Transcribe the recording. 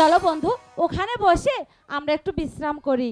চলো বন্ধু ওখানে বসে আমরা একটু বিশ্রাম করি।